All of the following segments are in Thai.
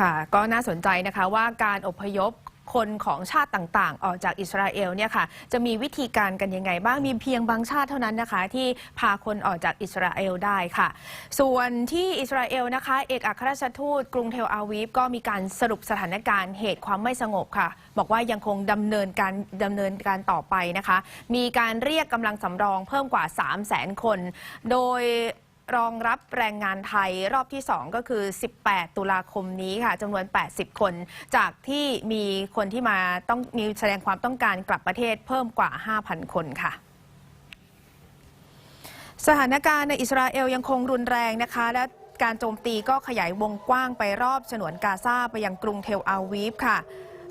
ค่ะก็น่าสนใจนะคะว่าการอพยพคนของชาติต่างๆ ออกจากอิสราเอลเนี่ยค่ะจะมีวิธีการกันยังไงบ้างมีเพียงบางชาติเท่านั้นนะคะ ที่พาคนออกจากอิสราเอลได้ค่ะ ส่วนที่อิสราเอลนะคะ เอกอัครราชทูตกรุงเทลอาวีฟก็มีการสรุปสถานการณ์เหตุความไม่สงบค่ะ บอกว่ายังคงดำเนินการดำเนินการต่อไปนะคะ มีการเรียกกำลังสำรองเพิ่มกว่า 3 0 0 0 0 0 คน โดย รองรับแรงงานไทยรอบที่ 2 ก็คือ 18 ตุลาคมนี้ค่ะจำนวน 80 คน จากที่มีคนที่มาต้องมีแสดงความต้องการกลับประเทศเพิ่มกว่า 5,000 คนค่ะสถานการณ์ในอิสราเอลยังคงรุนแรงนะคะ และการโจมตีก็ขยายวงกว้างไปรอบฉนวนกาซาไปยังกรุงเทลอาวีฟค่ะ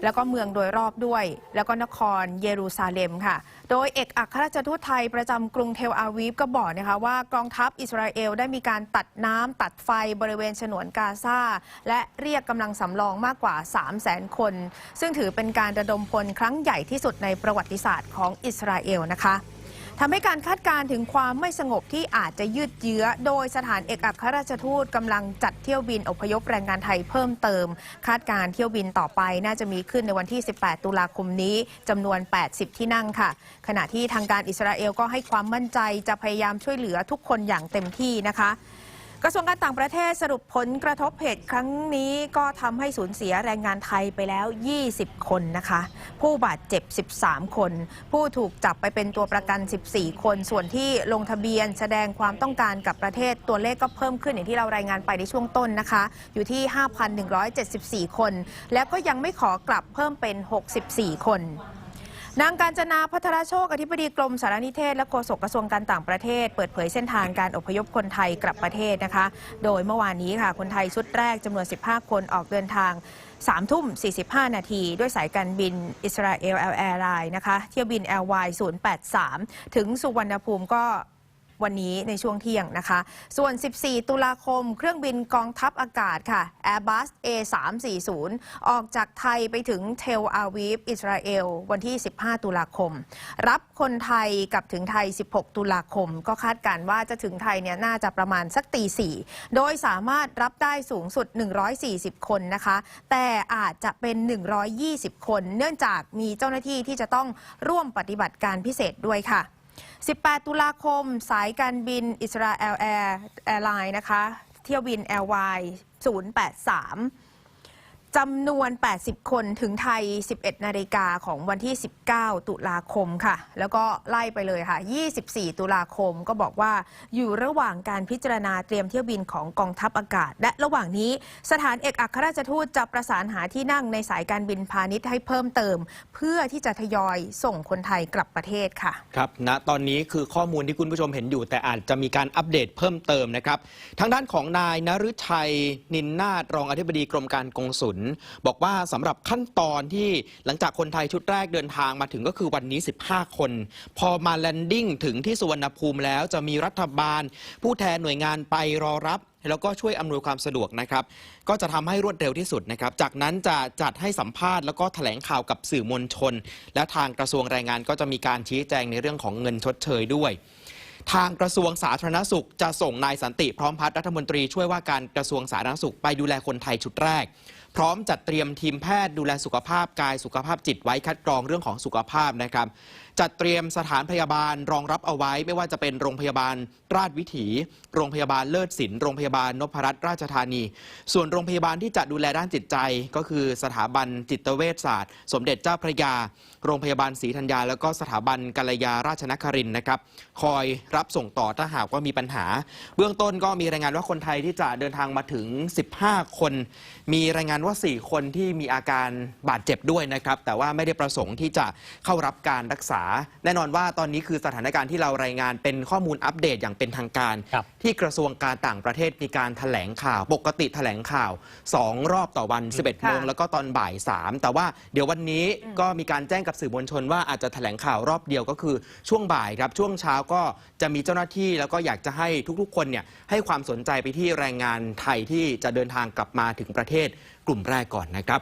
แล้วก็เมืองโดยรอบด้วย แล้วก็นครเยรูซาเล็มค่ะ โดยเอกอัครราชทูตไทยประจำกรุงเทลอาวีฟก็บอกนะคะว่ากองทัพอิสราเอลได้มีการตัดน้ำตัดไฟบริเวณฉนวนกาซาและเรียกกำลังสำรองมากกว่า 3 0 0 0 0 0 คน ซึ่งถือเป็นการระดมพลครั้งใหญ่ที่สุดในประวัติศาสตร์ของอิสราเอลนะคะ ทำให้การคาดการณ์ถึงความไม่สงบที่อาจจะยืดเยื้อ โดยสถานเอกอัครราชทูตกำลังจัดเที่ยวบินอพยพแรงงานไทยเพิ่มเติม คาดการเที่ยวบินต่อไปน่าจะมีขึ้นในวันที่ 18 ตุลาคมนี้จำนวน 80 ที่นั่งค่ะ ขณะที่ทางการอิสราเอลก็ให้ความมั่นใจจะพยายามช่วยเหลือทุกคนอย่างเต็มที่นะคะ กระทรวงการต่างประเทศสรุปผลกระทบเหตุครั้งนี้ก็ทำให้สูญเสียแรงงานไทยไปแล้ว 20 คนนะคะ ผู้บาดเจ็บ 13 คน ผู้ถูกจับไปเป็นตัวประกัน 14 คน ส่วนที่ลงทะเบียนแสดงความต้องการกับประเทศตัวเลขก็เพิ่มขึ้นอย่างที่เรารายงานไปในช่วงต้นนะคะ อยู่ที่ 5,174 คน แล้วก็ยังไม่ขอกลับเพิ่มเป็น 64 คน นางการจนาพัทรโชค อธิบดีกรมสารนิเทศและโฆษกกระทรวงการต่างประเทศ เปิดเผยเส้นทางการอพยพคนไทยกลับประเทศนะคะ โดยเมื่อวานนี้ค่ะคนไทยชุดแรกจำนวน 15 คนออกเดินทาง 3 ทุ่ม 45 นาที ด้วยสายการบินอิสราเอลแอร์ไลน์นะคะ เที่ยวบิน LY 083 ถึงสุวรรณภูมิก็ วันนี้ในช่วงเที่ยงนะคะ ส่วน 14 ตุลาคม เครื่องบินกองทัพอากาศค่ะ Airbus A340 ออกจากไทยไปถึงเทลอาวีฟอิสราเอล วันที่ 15 ตุลาคม รับคนไทยกลับถึงไทย 16 ตุลาคม ก็คาดการณ์ว่าจะถึงไทยเนี่ยน่าจะประมาณสักตีสี่โดยสามารถรับได้สูงสุด 140 คนนะคะ แต่อาจจะเป็น 120 คน เนื่องจากมีเจ้าหน้าที่ที่จะต้องร่วมปฏิบัติการพิเศษด้วยค่ะ 18 ตุลาคม สายการบินอิสราเอลแอร์แอร์ไลน์นะคะ เที่ยวบิน LY 083 จำนวน 80 คนถึงไทย 11 นาฬิกาของวันที่ 19 ตุลาคมค่ะ แล้วก็ไล่ไปเลยค่ะ 24 ตุลาคมก็บอกว่าอยู่ระหว่างการพิจารณาเตรียมเที่ยวบินของกองทัพอากาศ และระหว่างนี้สถานเอกอัครราชทูตจะประสานหาที่นั่งในสายการบินพาณิชย์ให้เพิ่มเติม เพื่อที่จะทยอยส่งคนไทยกลับประเทศค่ะ ครับณตอนนี้คือข้อมูลที่คุณผู้ชมเห็นอยู่ แต่อาจจะมีการอัปเดตเพิ่มเติมนะครับ ทางด้านของนายนฤชัยนินนาถรองอธิบดีกรมการกงสุลบอกว่าสำหรับขั้นตอนที่หลังจากคนไทยชุดแรกเดินทางมาถึงก็คือวันนี้ 15 คน พอมาแลนดิ้งถึงที่สุวรรณภูมิแล้วจะมีรัฐบาล ผู้แทนหน่วยงานไปรอรับแล้วก็ช่วยอำนวยความสะดวกนะครับ ก็จะทำให้รวดเร็วที่สุดนะครับ จากนั้นจะจัดให้สัมภาษณ์แล้วก็แถลงข่าวกับสื่อมวลชน และทางกระทรวงแรงงานก็จะมีการชี้แจงในเรื่องของเงินชดเชยด้วย ทางกระทรวงสาธารณสุข จะส่งนายสันติพร้อมพัฒน์รัฐมนตรีช่วยว่าการกระทรวงสาธารณสุขไปดูแลคนไทยชุดแรก พร้อมจัดเตรียมทีมแพทย์ดูแลสุขภาพกายสุขภาพจิตไว้คัดกรองเรื่องของสุขภาพนะครับ จัดเตรียมสถานพยาบาลรองรับเอาไว้ ไม่ว่าจะเป็นโรงพยาบาลราชวิถี โรงพยาบาลเลิศศิลป์โรงพยาบาลนพรัตน์ราชธานี ส่วนโรงพยาบาลที่จะดูแลด้านจิตใจ ก็คือสถาบันจิตเวชศาสตร์ สมเด็จเจ้าพระยา โรงพยาบาลศรีธัญญาแล้วก็สถาบันกัลยาราชนครินนะครับคอยรับส่งต่อถ้าหากว่ามีปัญหา เบื้องต้นก็มีรายงานว่าคนไทยที่จะเดินทางมาถึง 15 คน มีรายงานว่า 4 คนที่มีอาการบาดเจ็บด้วยนะครับ แต่ว่าไม่ได้ประสงค์ที่จะเข้ารับการรักษา แน่นอนว่าตอนนี้คือสถานการณ์ที่เรารายงานเป็นข้อมูลอัปเดตอย่างเป็นทางการ ครับ ที่กระทรวงการต่างประเทศมีการแถลงข่าวปกติแถลงข่าว 2 รอบต่อวัน 11โมงค่ะแล้วก็ตอนบ่าย 3 แต่ว่าเดี๋ยววันนี้ก็มีการแจ้งกับสื่อมวลชนว่าอาจจะแถลงข่าวรอบเดียวก็คือช่วงบ่ายครับช่วงเช้าก็จะมีเจ้าหน้าที่แล้วก็อยากจะให้ทุกๆ คนเนี่ยให้ความสนใจไปที่แรงงานไทยที่จะเดินทางกลับมาถึงประเทศกลุ่มแรกก่อนนะครับ